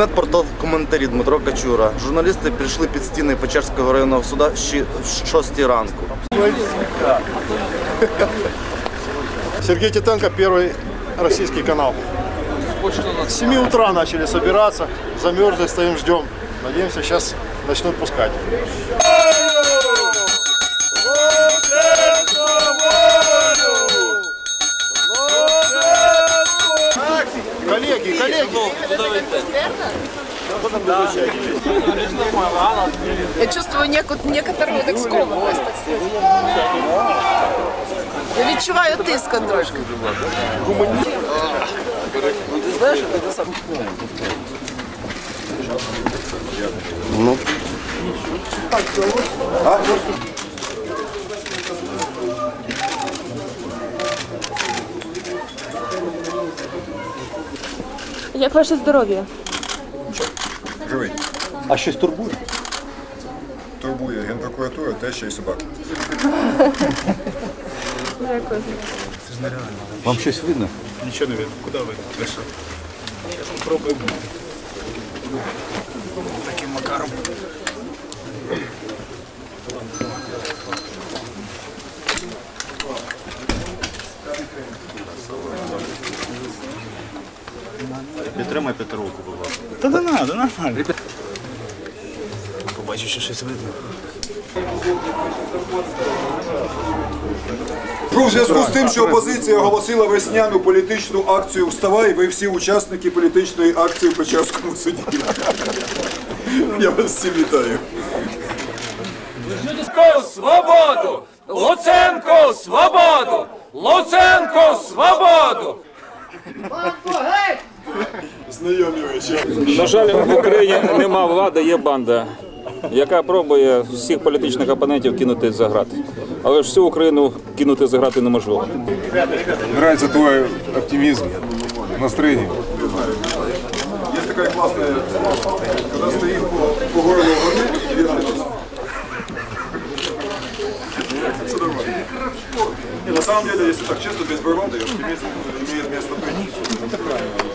Інтернет-портал коментарі Дмитро Качура. Журналісти прийшли під стіни Печерського районного суда в 6 ранку. Сергей Титенко, первый российский канал. С 7 утра начали собираться, замерзли, стоим, ждем. Надеемся, сейчас начнут пускать. Я чувствую некоторую так скованность, так сказать. Я відчуваю тиск трошки. Як ваше здоров'я? А щось турбує? Турбує генпрокуратура, теща і собака. Дякую. Вам щось видно? Нічого не видно. Куди ви прийшли? Зараз попробуємо. Таким макаром. Підтримай Петровку, будь ласка. Та да надо, нормально. Побачу, що щось видно. У зв'язку з тим, що опозиція оголосила весняну політичну акцію Вставай, ви всі учасники політичної акції в Печерському суді. Я вас всі вітаю. Луценко свободу! Луценко свободу! Луценко свободу! Знайомі речі. На жаль, в Україні нема влади, є банда, яка пробує всіх політичних опонентів кинути за грати. Але ж всю Україну кинути за грати неможливо. Нравится твой оптимизм, настроение. Є така класна, коли стоїть по, горлу вірш Це нормально. На самом деле, если так честно, без природы, оптимизм имеет место быть.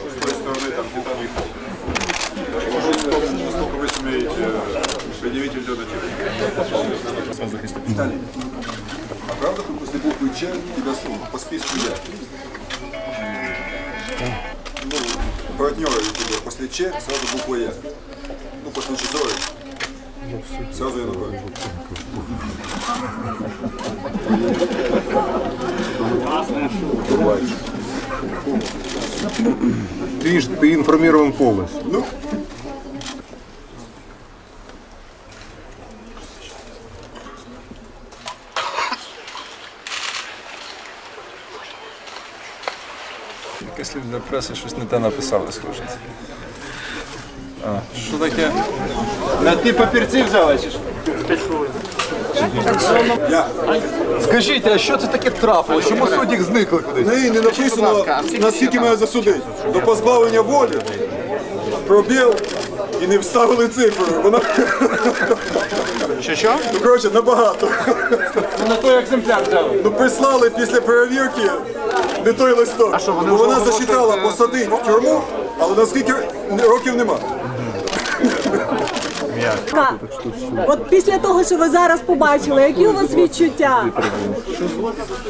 Виталий, а правда, что после буквы Ч тебя слово по списку я? Ну, партнера у тебя после Ч сразу буква Я. Ну, после Чезоры. Сразу Янукович. Ты видишь, ты информирован полностью. Ну, Якщо для преси щось не те написали, схоже. А, що таке? На Ти папірці взяла чи що? Скажіть, а що це таке трапилось? Чому судді зникли кудись? неї не написано, наскільки мене засудить. До позбавлення волі, пробіл і не вставили цифру. Вона, Що що? ну, коротше, набагато. На той екземпляр взяли. Ну, прислали після перевірки не той листок. А що, вони Бо вже вона зачитала е, посадить в тюрму, але наскільки років нема. От після того, що ви зараз побачили, які у вас відчуття? У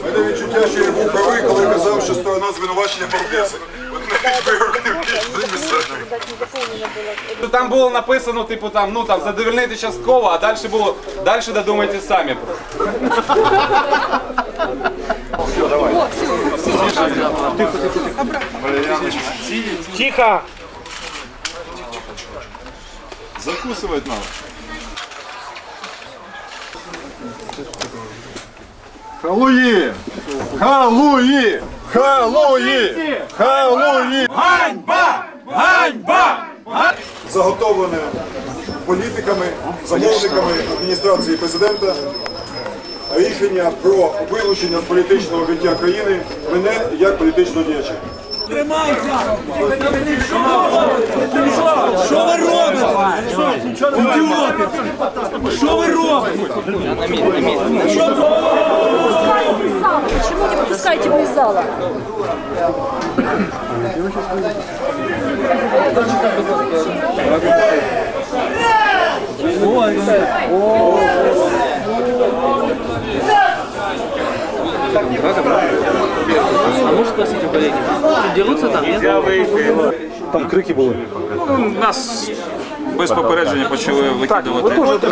мене відчуття, що я був правий, коли казав, що сторона звинувачення балбеси. От навіть вирок не вмієш записати. Там було написано, типу там, ну там задовольнити частково, а далі було, далі додумайте самі. Тихо! Закусувати надо. Халуї! Халуї! Халуї! Халуї! Ганьба! Ганьба! заготовлене політиками, замовниками адміністрації президента рішення про вилучення з політичного життя країни мене як політичного діяча. Тримайся! Що ви робите? Що ви робите? Чому не випускаєте його із зала? Ой, ой, ой. там, да, там? А может спросить у коллеги? Дерутся там, нет? Там крики були. Ну, нас без попередження почали викидувати.